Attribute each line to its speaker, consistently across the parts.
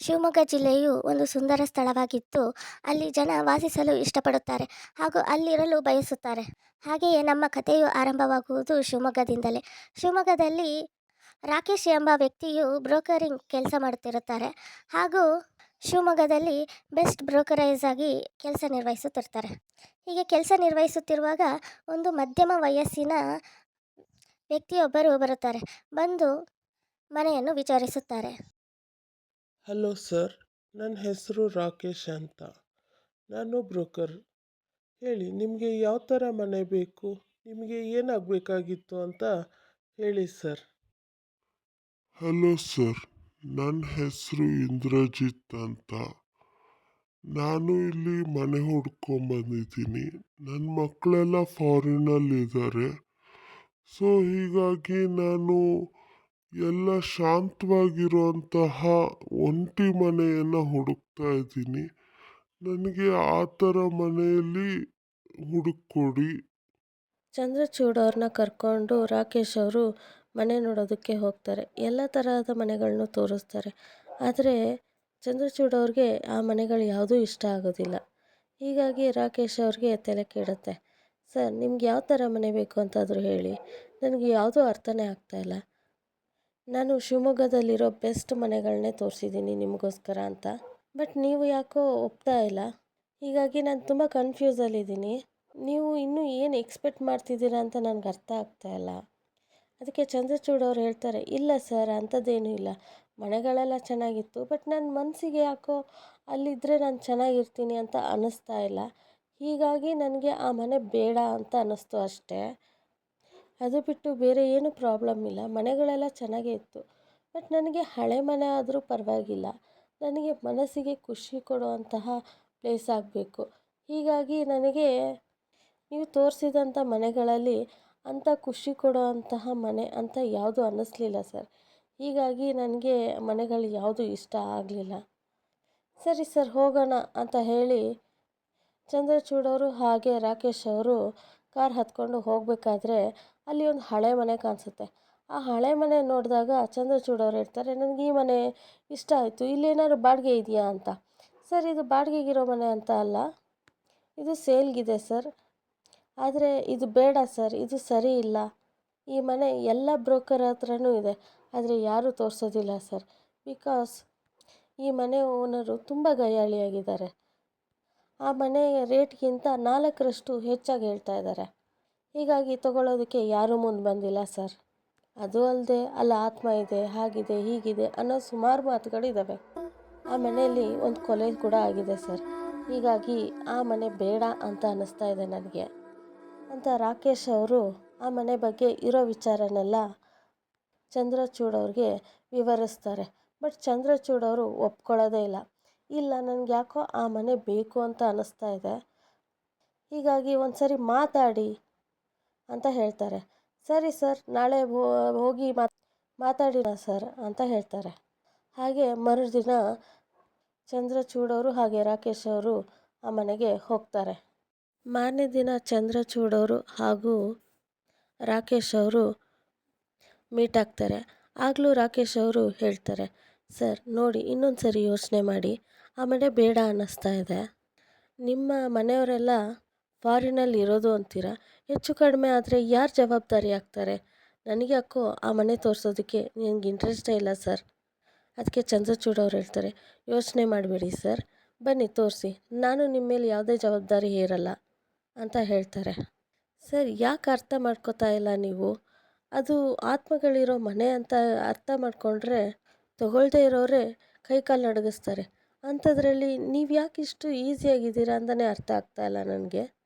Speaker 1: ಶಿವಮೊಗ್ಗ ಜಿಲ್ಲೆಯು ಒಂದು ಸುಂದರ ಸ್ಥಳವಾಗಿದ್ದು, ಅಲ್ಲಿ ಜನ ವಾಸಿಸಲು ಇಷ್ಟಪಡುತ್ತಾರೆ ಹಾಗೂ ಅಲ್ಲಿರಲು ಬಯಸುತ್ತಾರೆ. ಹಾಗೆಯೇ ನಮ್ಮ ಕಥೆಯು ಆರಂಭವಾಗುವುದು ಶಿವಮೊಗ್ಗದಿಂದಲೇ. ಶಿವಮೊಗ್ಗದಲ್ಲಿ ರಾಕೇಶ್ ಎಂಬ ವ್ಯಕ್ತಿಯು ಬ್ರೋಕರಿಂಗ್ ಕೆಲಸ ಮಾಡುತ್ತಿರುತ್ತಾರೆ ಹಾಗೂ ಶಿವಮೊಗ್ಗದಲ್ಲಿ ಬೆಸ್ಟ್ ಬ್ರೋಕರೈಸ್ ಆಗಿ ಕೆಲಸ ನಿರ್ವಹಿಸುತ್ತಿರ್ತಾರೆ ಹೀಗೆ ಕೆಲಸ ನಿರ್ವಹಿಸುತ್ತಿರುವಾಗ ಒಂದು ಮಧ್ಯಮ ವಯಸ್ಸಿನ ವ್ಯಕ್ತಿಯೊಬ್ಬರು ಬರುತ್ತಾರೆ. ಬಂದು ಮನೆಯನ್ನು ವಿಚಾರಿಸುತ್ತಾರೆ.
Speaker 2: ಹಲೋ ಸರ್, ನನ್ನ ಹೆಸರು ರಾಕೇಶ್ ಅಂತ. ನಾನು ಬ್ರೋಕರ್. ಹೇಳಿ, ನಿಮಗೆ ಯಾವ ಥರ ಮನೆ ಬೇಕು? ನಿಮಗೆ ಏನಾಗಬೇಕಾಗಿತ್ತು ಅಂತ ಹೇಳಿ ಸರ್.
Speaker 3: ಹಲೋ ಸರ್, ನನ್ನ ಹೆಸರು ಇಂದ್ರಜಿತ್ ಅಂತ. ನಾನು ಇಲ್ಲಿ ಮನೆ ಹುಡ್ಕೊಂಬಂದಿದ್ದೀನಿ ನನ್ನ ಮಕ್ಕಳೆಲ್ಲ ಫಾರಿನಲ್ಲಿದ್ದಾರೆ ಸೊ ಹೀಗಾಗಿ ನಾನು ಎಲ್ಲ ಶಾಂತವಾಗಿರುವಂತಹ ಒಂಟಿ ಮನೆಯನ್ನು ಹುಡುಕ್ತಾ ಇದ್ದೀನಿ. ನನಗೆ ಆ ಥರ ಮನೆಯಲ್ಲಿ ಹುಡುಕೊಡಿ
Speaker 4: ಚಂದ್ರಚೂಡ್ ಅವ್ರನ್ನ ಕರ್ಕೊಂಡು ರಾಕೇಶ್ ಅವರು ಮನೆ ನೋಡೋದಕ್ಕೆ ಹೋಗ್ತಾರೆ. ಎಲ್ಲ ತರಹದ ಮನೆಗಳನ್ನು ತೋರಿಸ್ತಾರೆ. ಆದರೆ ಚಂದ್ರಚೂಡ್ ಅವ್ರಿಗೆ ಆ ಮನೆಗಳು ಯಾವುದೂ ಇಷ್ಟ ಆಗೋದಿಲ್ಲ. ಹೀಗಾಗಿ ರಾಕೇಶ್ ಅವ್ರಿಗೆ ತಲೆ ಕೆಡುತ್ತೆ. ಸರ್, ನಿಮ್ಗೆ ಯಾವ ಥರ ಮನೆ ಬೇಕು ಅಂತಾದರೂ ಹೇಳಿ. ನನಗೆ ಯಾವುದೂ ಅರ್ಥನೇ ಆಗ್ತಾಯಿಲ್ಲ ನಾನು ಶಿವಮೊಗ್ಗದಲ್ಲಿರೋ ಬೆಸ್ಟ್ ಮನೆಗಳನ್ನೇ ತೋರಿಸಿದ್ದೀನಿ ನಿಮಗೋಸ್ಕರ ಅಂತ. ಬಟ್ ನೀವು ಯಾಕೋ ಒಪ್ತಾ ಇಲ್ಲ? ಹೀಗಾಗಿ ನಾನು ತುಂಬ ಕನ್ಫ್ಯೂಸಲ್ಲಿದ್ದೀನಿ ನೀವು ಇನ್ನೂ ಏನು ಎಕ್ಸ್ಪೆಕ್ಟ್ ಮಾಡ್ತಿದ್ದೀರಾ ಅಂತ ನನಗೆ ಅರ್ಥ ಆಗ್ತಾ ಇಲ್ಲ. ಅದಕ್ಕೆ ಚಂದ್ರಚೂಡ್ ಅವ್ರು ಹೇಳ್ತಾರೆ, ಇಲ್ಲ ಸರ್, ಅಂಥದ್ದೇನೂ ಇಲ್ಲ. ಮನೆಗಳೆಲ್ಲ ಚೆನ್ನಾಗಿತ್ತು, ಬಟ್ ನನ್ನ ಮನಸ್ಸಿಗೆ ಯಾಕೋ ಅಲ್ಲಿದ್ದರೆ ನಾನು ಚೆನ್ನಾಗಿರ್ತೀನಿ ಅಂತ ಅನ್ನಿಸ್ತಾ ಇಲ್ಲ. ಹೀಗಾಗಿ ನನಗೆ ಆ ಮನೆ ಬೇಡ ಅಂತ ಅನ್ನಿಸ್ತು ಅಷ್ಟೇ. ಅದು ಬಿಟ್ಟು ಬೇರೆ ಏನೂ ಪ್ರಾಬ್ಲಮ್ ಇಲ್ಲ. ಮನೆಗಳೆಲ್ಲ ಚೆನ್ನಾಗೇ ಇತ್ತು. ಬಟ್ ನನಗೆ ಹಳೆ ಮನೆ ಆದರೂ ಪರವಾಗಿಲ್ಲ. ನನಗೆ ಮನಸ್ಸಿಗೆ ಖುಷಿ ಕೊಡುವಂತಹ ಪ್ಲೇಸ್ ಆಗಬೇಕು. ಹೀಗಾಗಿ ನನಗೆ ನೀವು ತೋರಿಸಿದಂಥ ಮನೆಗಳಲ್ಲಿ ಅಂಥ ಖುಷಿ ಕೊಡುವಂತಹ ಮನೆ ಅಂತ ಯಾವುದೂ ಅನ್ನಿಸ್ಲಿಲ್ಲ ಸರ್. ಹೀಗಾಗಿ ನನಗೆ ಮನೆಗಳು ಯಾವುದೂ ಇಷ್ಟ ಆಗಲಿಲ್ಲ. ಸರಿ ಸರ್, ಹೋಗೋಣ ಅಂತ ಹೇಳಿ ಚಂದ್ರಚೂಡವರು ಹಾಗೆ ರಾಕೇಶ್ ಅವರು ಕಾರ್ ಹತ್ಕೊಂಡು ಹೋಗಬೇಕಾದ್ರೆ ಅಲ್ಲಿ ಒಂದು ಹಳೆ ಮನೆ ಕಾಣಿಸುತ್ತೆ. ಆ ಹಳೆ ಮನೆ ನೋಡಿದಾಗ ಚಂದ್ರಚೂಡ್ ಅವ್ರು ಹೇಳ್ತಾರೆ ನನಗೆ ಈ ಮನೆ ಇಷ್ಟ ಆಯಿತು ಇಲ್ಲೇನಾದ್ರು ಬಾಡಿಗೆ ಇದೆಯಾ? ಅಂತ. ಸರ್, ಇದು ಬಾಡಿಗೆಗಿರೋ ಮನೆ ಅಂತ ಅಲ್ಲ, ಇದು ಸೇಲ್ಗಿದೆ ಸರ್, ಆದರೆ ಇದು ಬೇಡ ಸರ್, ಇದು ಸರಿ ಇಲ್ಲ. ಈ ಮನೆ ಎಲ್ಲ ಬ್ರೋಕರ್ ಹತ್ರನೂ ಇದೆ, ಆದರೆ ಯಾರೂ ತೋರಿಸೋದಿಲ್ಲ ಸರ್, ಬಿಕಾಸ್ ಈ ಮನೆ ಓನರು ತುಂಬ ಗಯ್ಯಾಳಿಯಾಗಿದ್ದಾರೆ ಆ ಮನೆಯ ರೇಟ್ಗಿಂತ ನಾಲ್ಕರಷ್ಟು ಹೆಚ್ಚಾಗಿ ಹೇಳ್ತಾ ಇದ್ದಾರೆ. ಹೀಗಾಗಿ ತಗೊಳ್ಳೋದಕ್ಕೆ ಯಾರೂ ಮುಂದೆ ಬಂದಿಲ್ಲ ಸರ್. ಅದು ಅಲ್ಲದೆ ಅಲ್ಲಿ ಆತ್ಮ ಇದೆ, ಹಾಗಿದೆ, ಹೀಗಿದೆ ಅನ್ನೋ ಸುಮಾರು ಮಾತುಗಳಿದ್ದಾವೆ ಆ ಮನೆಯಲ್ಲಿ ಒಂದು ಕೊಲೆ ಕೂಡ ಆಗಿದೆ ಸರ್. ಹೀಗಾಗಿ ಆ ಮನೆ ಬೇಡ ಅಂತ ಅನ್ನಿಸ್ತಾ ಇದೆ ನನಗೆ. ಅಂತ ರಾಕೇಶ್ ಅವರು ಆ ಮನೆ ಬಗ್ಗೆ ಇರೋ ವಿಚಾರನೆಲ್ಲ ಚಂದ್ರಚೂಡ್ ಅವ್ರಿಗೆ ವಿವರಿಸ್ತಾರೆ. ಬಟ್ ಚಂದ್ರಚೂಡ್ ಅವರು ಒಪ್ಕೊಳ್ಳೋದೇ ಇಲ್ಲ. ಇಲ್ಲ, ನನಗೆ ಯಾಕೋ ಆ ಮನೆ ಬೇಕು ಅಂತ ಅನ್ನಿಸ್ತಾ ಇದೆ. ಹೀಗಾಗಿ ಒಂದು ಸರಿ ಮಾತಾಡಿ ಅಂತ ಹೇಳ್ತಾರೆ. ಸರಿ ಸರ್, ನಾಳೆ ಹೋಗಿ ಮಾತ್ ಮಾತಾಡಿನ ಸರ್ ಅಂತ ಹೇಳ್ತಾರೆ. ಹಾಗೆ ಮರುದಿನ ಚಂದ್ರಚೂಡವರು ಹಾಗೆ ರಾಕೇಶ್ ಅವರು ಆ ಮನೆಗೆ ಹೋಗ್ತಾರೆ. ಮಾರನೇ ದಿನ ಚಂದ್ರಚೂಡವರು ಹಾಗೂ ರಾಕೇಶ್ ಅವರು ಮೀಟ್ ಆಗ್ತಾರೆ. ಆಗಲೂ ರಾಕೇಶ್ ಅವರು ಹೇಳ್ತಾರೆ, ಸರ್, ನೋಡಿ ಇನ್ನೊಂದು ಸರಿ ಯೋಚನೆ ಮಾಡಿ. ಆ ಮನೆ ಬೇಡ ಅನ್ನಿಸ್ತಾ ಇದೆ. ನಿಮ್ಮ ಮನೆಯವರೆಲ್ಲ ಫಾರಿನಲ್ಲಿ ಇರೋದು ಅಂತೀರ? ಹೆಚ್ಚು ಕಡಿಮೆ ಆದರೆ ಯಾರು ಜವಾಬ್ದಾರಿ ಆಗ್ತಾರೆ? ನನಗೆ ಯಾಕೋ ಆ ಮನೆ ತೋರಿಸೋದಕ್ಕೆ ನನಗೆ ಇಂಟ್ರೆಸ್ಟೇ ಇಲ್ಲ ಸರ್. ಅದಕ್ಕೆ ಚಂದ್ರಚೂಡ್ ಅವ್ರು ಹೇಳ್ತಾರೆ, ಯೋಚನೆ ಮಾಡಬೇಡಿ ಸರ್. ಬನ್ನಿ ತೋರಿಸಿ, ನಾನು ನಿಮ್ಮ ಮೇಲೆ ಯಾವುದೇ ಜವಾಬ್ದಾರಿ ಹೇರಲ್ಲ ಅಂತ ಹೇಳ್ತಾರೆ. ಸರ್, ಯಾಕೆ ಅರ್ಥ ಮಾಡ್ಕೋತಾ ಇಲ್ಲ ನೀವು? ಅದು ಆತ್ಮಗಳಿರೋ ಮನೆ ಅಂತ ಅರ್ಥ ಮಾಡಿಕೊಂಡ್ರೆ ತಗೊಳ್ದೇ ಇರೋರೇ ಕೈಕಾಲು ನಡಗಿಸ್ತಾರೆ. ಅಂಥದ್ರಲ್ಲಿ ನೀವು ಯಾಕೆ ಇಷ್ಟು ಈಸಿಯಾಗಿದ್ದೀರಾ ಅಂತಲೇ ಅರ್ಥ ಆಗ್ತಾ ಇಲ್ಲ ನನಗೆ.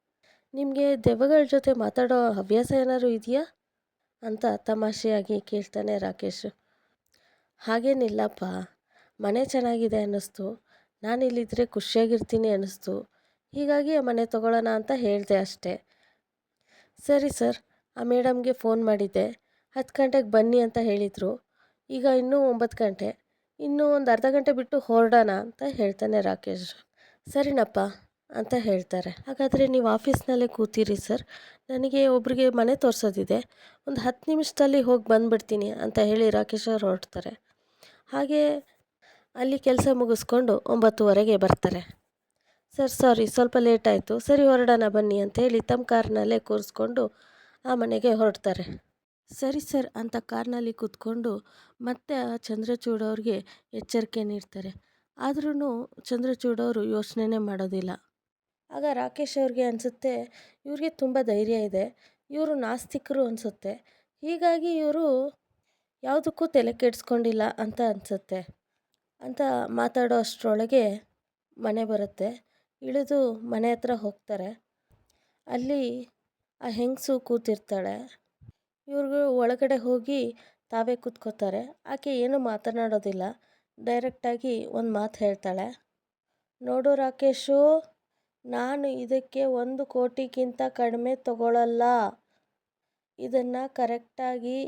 Speaker 4: ನಿಮಗೆ ದೆವ್ವಗಳ ಜೊತೆ ಮಾತಾಡೋ ಹವ್ಯಾಸ ಏನಾದರೂ ಇದೆಯಾ? ಅಂತ ತಮಾಷೆಯಾಗಿ ಕೇಳ್ತಾನೆ ರಾಕೇಶ್. ಹಾಗೇನಿಲ್ಲಪ್ಪ, ಮನೆ ಚೆನ್ನಾಗಿದೆ ಅನ್ನಿಸ್ತು. ನಾನು ಇಲ್ಲಿದ್ದರೆ ಖುಷಿಯಾಗಿರ್ತೀನಿ ಅನ್ನಿಸ್ತು. ಹೀಗಾಗಿ ಆ ಮನೆ ತೊಗೊಳ್ಳೋಣ ಅಂತ ಹೇಳಿದೆ ಅಷ್ಟೇ. ಸರಿ ಸರ್, ಆ ಮೇಡಮ್ಗೆ ಫೋನ್ ಮಾಡಿದ್ದೆ. ಹತ್ತು ಗಂಟೆಗೆ ಬನ್ನಿ ಅಂತ ಹೇಳಿದರು. ಈಗ ಇನ್ನೂ ಒಂಬತ್ತು ಗಂಟೆ. ಇನ್ನೂ ಒಂದು ಅರ್ಧ ಗಂಟೆ ಬಿಟ್ಟು ಹೊರಡೋಣ ಅಂತ ಹೇಳ್ತಾನೆ ರಾಕೇಶ್. ಸರಿನಪ್ಪ ಅಂತ ಹೇಳ್ತಾರೆ. ಹಾಗಾದರೆ ನೀವು ಆಫೀಸ್ನಲ್ಲೇ ಕೂತಿರಿ ಸರ್. ನನಗೆ ಒಬ್ರಿಗೆ ಮನೆ ತೋರಿಸೋದಿದೆ. ಒಂದು ಹತ್ತು ನಿಮಿಷದಲ್ಲಿ ಹೋಗಿ ಬಂದುಬಿಡ್ತೀನಿ ಅಂತ ಹೇಳಿ ರಾಕೇಶ್ ಅವ್ರು ಹೊರಡ್ತಾರೆ. ಹಾಗೆ ಅಲ್ಲಿ ಕೆಲಸ ಮುಗಿಸ್ಕೊಂಡು ಒಂಬತ್ತುವರೆಗೆ ಬರ್ತಾರೆ. ಸರ್, ಸಾರಿ, ಸ್ವಲ್ಪ ಲೇಟ್ ಆಯಿತು. ಸರಿ, ಹೊರಡೋಣ ಬನ್ನಿ ಅಂತ ಹೇಳಿ ತಮ್ಮ ಕಾರ್ನಲ್ಲೇ ಕೂರಿಸ್ಕೊಂಡು ಆ ಮನೆಗೆ ಹೊರಡ್ತಾರೆ. ಸರಿ ಸರ್ ಅಂತ ಕಾರ್ನಲ್ಲಿ ಕೂತ್ಕೊಂಡು ಮತ್ತೆ ಆ ಚಂದ್ರಚೂಡ್ ಅವ್ರಿಗೆ ಎಚ್ಚರಿಕೆ ನೀಡ್ತಾರೆ. ಆದ್ರೂ ಚಂದ್ರಚೂಡ್ ಅವರು ಯೋಚನೆನೇ ಮಾಡೋದಿಲ್ಲ. ಆಗ ರಾಕೇಶ್ ಅವ್ರಿಗೆ ಅನಿಸುತ್ತೆ, ಇವ್ರಿಗೆ ತುಂಬ ಧೈರ್ಯ ಇದೆ, ಇವರು ನಾಸ್ತಿಕರು ಅನಿಸುತ್ತೆ. ಹೀಗಾಗಿ ಇವರು ಯಾವುದಕ್ಕೂ ತಲೆ ಕೆಡಿಸ್ಕೊಂಡಿಲ್ಲ ಅಂತ ಅನಿಸುತ್ತೆ. ಅಂತ ಮಾತಾಡೋ ಅಷ್ಟರೊಳಗೆ ಮನೆ ಬರುತ್ತೆ. ಇಳಿದು ಮನೆ ಹತ್ರ ಹೋಗ್ತಾರೆ. ಅಲ್ಲಿ ಆ ಹೆಂಗಸು ಕೂತಿರ್ತಾಳೆ ಇವ್ರಿಗೂ ಒಳಗಡೆ ಹೋಗಿ ತಾವೇ ಕೂತ್ಕೋತಾರೆ. ಆಕೆ ಏನು ಮಾತನಾಡೋದಿಲ್ಲ. ಡೈರೆಕ್ಟಾಗಿ ಒಂದು ಮಾತು ಹೇಳ್ತಾಳೆ. ನೋಡು ರಾಕೇಶು, ನಾನು ಇದಕ್ಕೆ ಒಂದು ಕೋಟಿಗಿಂತ ಕಡಿಮೆ ತಗೊಳ್ಳಲ್ಲ ಇದನ್ನು ಕರೆಕ್ಟಾಗಿ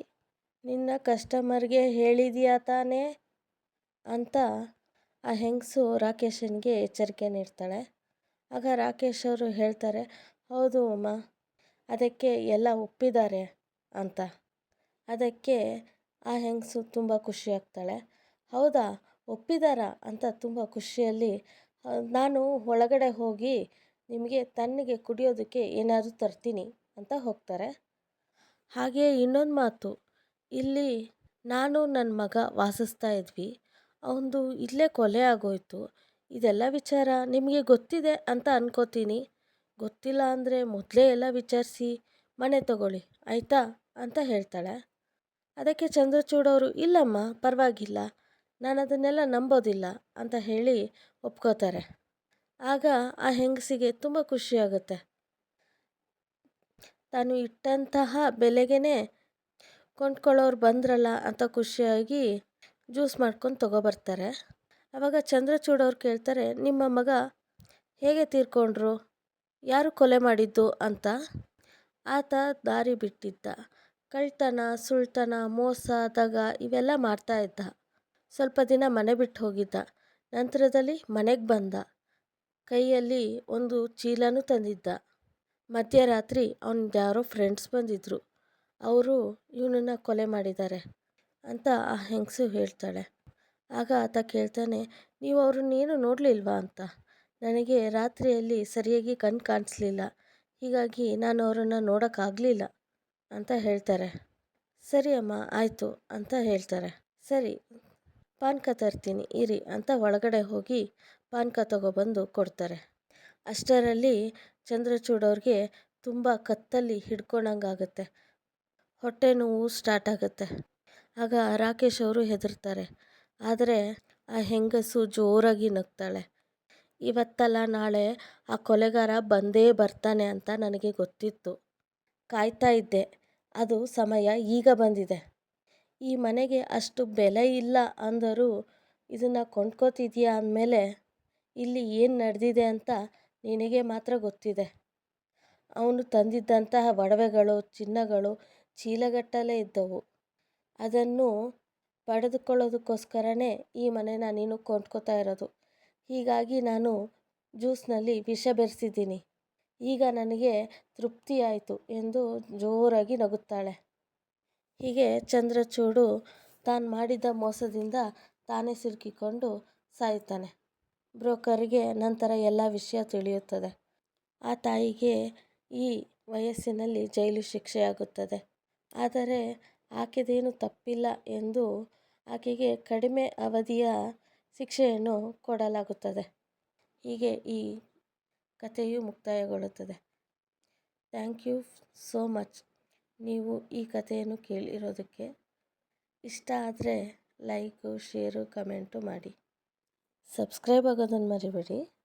Speaker 4: ನಿನ್ನ ಕಸ್ಟಮರ್ಗೆ ಹೇಳಿದೀಯಾ ತಾನೇ? ಅಂತ ಆ ಹೆಂಗಸು ರಾಕೇಶನಿಗೆ ಎಚ್ಚರಿಕೆ ನೀಡ್ತಾಳೆ. ಆಗ ರಾಕೇಶ್ ಅವರು ಹೇಳ್ತಾರೆ, ಹೌದು ಅಮ್ಮ ಅದಕ್ಕೆ ಎಲ್ಲ ಒಪ್ಪಿದ್ದಾರೆ. ಅಂತ. ಅದಕ್ಕೆ ಆ ಹೆಂಗಸು ತುಂಬ ಖುಷಿಯಾಗ್ತಾಳೆ ಹೌದಾ, ಒಪ್ಪಿದಾರಾ ಅಂತ ತುಂಬ ಖುಷಿಯಲ್ಲಿ ನಾನು ಒಳಗಡೆ ಹೋಗಿ ನಿಮಗೆ ತಣ್ಣಗೆ ಕುಡಿಯೋದಕ್ಕೆ ಏನಾದರೂ ತರ್ತೀನಿ ಅಂತ ಹೋಗ್ತಾರೆ. ಹಾಗೆ ಇನ್ನೊಂದು ಮಾತು. ಇಲ್ಲಿ ನಾನು ನನ್ನ ಮಗ ವಾಸಿಸ್ತಾ ಇದ್ವಿ. ಅವನದು ಇಲ್ಲೇ ಕೊಲೆ ಆಗೋಯ್ತು. ಇದೆಲ್ಲ ವಿಚಾರ ನಿಮಗೆ ಗೊತ್ತಿದೆ ಅಂತ ಅನ್ಕೋತೀನಿ. ಗೊತ್ತಿಲ್ಲ ಅಂದರೆ ಮೊದಲೇ ಎಲ್ಲ ವಿಚಾರಿಸಿ ಮನೆ ತಗೊಳ್ಳಿ, ಆಯಿತಾ? ಅಂತ ಹೇಳ್ತಾಳೆ. ಅದಕ್ಕೆ ಚಂದ್ರಚೂಡ್ ಅವರು, ಇಲ್ಲಮ್ಮ, ಪರವಾಗಿಲ್ಲ. ನಾನು ಅದನ್ನೆಲ್ಲ ನಂಬೋದಿಲ್ಲ ಅಂತ ಹೇಳಿ ಒಪ್ಕೋತಾರೆ. ಆಗ ಆ ಹೆಂಗಸಿಗೆ ತುಂಬ ಖುಷಿಯಾಗುತ್ತೆ. ತಾನು ಇಟ್ಟಂತಹ ಬೆಲೆಗೇ ಕೊಂಡ್ಕೊಳ್ಳೋರು ಬಂದ್ರಲ್ಲ ಅಂತ ಖುಷಿಯಾಗಿ ಜ್ಯೂಸ್ ಮಾಡ್ಕೊಂಡು ತಗೊಬರ್ತಾರೆ ಆವಾಗ ಚಂದ್ರಚೂಡ್ ಅವ್ರು ಕೇಳ್ತಾರೆ, ನಿಮ್ಮ ಮಗ ಹೇಗೆ ತೀರ್ಕೊಂಡ್ರು? ಯಾರು ಕೊಲೆ ಮಾಡಿದ್ದು? ಅಂತ. ಆತ ದಾರಿ ಬಿಟ್ಟಿದ್ದ. ಕಳ್ತನ, ಸುಳ್ತನ, ಮೋಸ ದಗ ಇವೆಲ್ಲ ಮಾಡ್ತಾ ಇದ್ದ. ಸ್ವಲ್ಪ ದಿನ ಮನೆ ಬಿಟ್ಟು ಹೋಗಿದ್ದ. ನಂತರದಲ್ಲಿ ಮನೆಗೆ ಬಂದ. ಕೈಯಲ್ಲಿ ಒಂದು ಚೀಲನೂ ತಂದಿದ್ದ. ಮಧ್ಯರಾತ್ರಿ ಅವನ ಯಾರೋ ಫ್ರೆಂಡ್ಸ್ ಬಂದಿದ್ದರು ಅವರು ಇವನನ್ನು ಕೊಲೆ ಮಾಡಿದ್ದಾರೆ ಅಂತ ಆ ಹೆಂಗಸು ಹೇಳ್ತಾಳೆ. ಆಗ ಆತ ಕೇಳ್ತಾನೆ, ನೀವು ಅವ್ರನ್ನೇನು ನೋಡಲಿಲ್ವಾ ಅಂತ? ನನಗೆ ರಾತ್ರಿಯಲ್ಲಿ ಸರಿಯಾಗಿ ಕಣ್ಣು ಕಾಣಿಸ್ಲಿಲ್ಲ. ಹೀಗಾಗಿ ನಾನು ಅವರನ್ನು ನೋಡೋಕ್ಕಾಗಲಿಲ್ಲ. ಅಂತ ಹೇಳ್ತಾರೆ. ಸರಿ ಅಮ್ಮ, ಆಯಿತು ಅಂತ ಹೇಳ್ತಾರೆ. ಸರಿ, ಪಾನ್ಕ ತರ್ತೀನಿ, ಇರಿ ಅಂತ ಒಳಗಡೆ ಹೋಗಿ ಪಾನ್ಕ ತಗೊಬಂದು ಕೊಡ್ತಾರೆ. ಅಷ್ಟರಲ್ಲಿ ಚಂದ್ರಚೂಡ್ ಅವ್ರಿಗೆ ತುಂಬ ಕತ್ತಲ್ಲಿ ಹಿಡ್ಕೊಂಡಂಗಾಗುತ್ತೆ. ಹೊಟ್ಟೆ ನೋವು ಸ್ಟಾರ್ಟ್ ಆಗುತ್ತೆ. ಆಗ ರಾಕೇಶ್ ಅವರು ಹೆದರ್ತಾರೆ. ಆದರೆ ಆ ಹೆಂಗಸು ಜೋರಾಗಿ ನಗ್ತಾಳೆ. ಇವತ್ತಲ್ಲ ನಾಳೆ ಆ ಕೊಲೆಗಾರ ಬಂದೇ ಬರ್ತಾನೆ ಅಂತ ನನಗೆ ಗೊತ್ತಿತ್ತು. ಕಾಯ್ತಾ ಇದ್ದೆ. ಅದು ಸಮಯ ಈಗ ಬಂದಿದೆ. ಈ ಮನೆಗೆ ಅಷ್ಟು ಬೆಲೆ ಇಲ್ಲ ಅಂದರೂ ಇದನ್ನು ಕೊಂಡ್ಕೋತಿದ್ಯಾ ಅಂದಮೇಲೆ ಇಲ್ಲಿ ಏನು ನಡೆದಿದೆ ಅಂತ ನಿನಗೆ ಮಾತ್ರ ಗೊತ್ತಿದೆ. ಅವನು ತಂದಿದ್ದಂತಹ ಒಡವೆಗಳು, ಚಿನ್ನಗಳು ಚೀಲಗಟ್ಟಲೆ ಇದ್ದವು. ಅದನ್ನು ಪಡೆದುಕೊಳ್ಳೋದಕ್ಕೋಸ್ಕರನೇ ಈ ಮನೆನ ನೀನು ಕೊಂಡ್ಕೊತಾ ಇರೋದು. ಹೀಗಾಗಿ ನಾನು ಜ್ಯೂಸ್ನಲ್ಲಿ ವಿಷ ಬೆರೆಸಿದ್ದೀನಿ. ಈಗ ನನಗೆ ತೃಪ್ತಿಯಾಯಿತು ಎಂದು ಜೋರಾಗಿ ನಗುತ್ತಾಳೆ. ಹೀಗೆ ಚಂದ್ರಚೂಡು ತಾನು ಮಾಡಿದ ಮೋಸದಿಂದ ತಾನೇ ಸಿಲುಕಿಕೊಂಡು ಸಾಯುತ್ತಾನೆ. ಬ್ರೋಕರ್ಗೆ ನಂತರ ಎಲ್ಲ ವಿಷಯ ತಿಳಿಯುತ್ತದೆ. ಆ ತಾಯಿಗೆ ಈ ವಯಸ್ಸಿನಲ್ಲಿ ಜೈಲು ಶಿಕ್ಷೆಯಾಗುತ್ತದೆ. ಆದರೆ ಆಕೆದೇನು ತಪ್ಪಿಲ್ಲ ಎಂದು ಆಕೆಗೆ ಕಡಿಮೆ ಅವಧಿಯ ಶಿಕ್ಷೆಯನ್ನು ಕೊಡಲಾಗುತ್ತದೆ. ಹೀಗೆ ಈ ಕಥೆಯು ಮುಕ್ತಾಯಗೊಳ್ಳುತ್ತದೆ. Thank you so much. ನೀವು ಈ ಕಥೆಯನ್ನು ಕೇಳಿರೋದಕ್ಕೆ ಇಷ್ಟ ಆದರೆ ಲೈಕು, ಶೇರು, ಕಮೆಂಟು ಮಾಡಿ. ಸಬ್ಸ್ಕ್ರೈಬ್ ಆಗೋದನ್ನು ಮರಿಬೇಡಿ.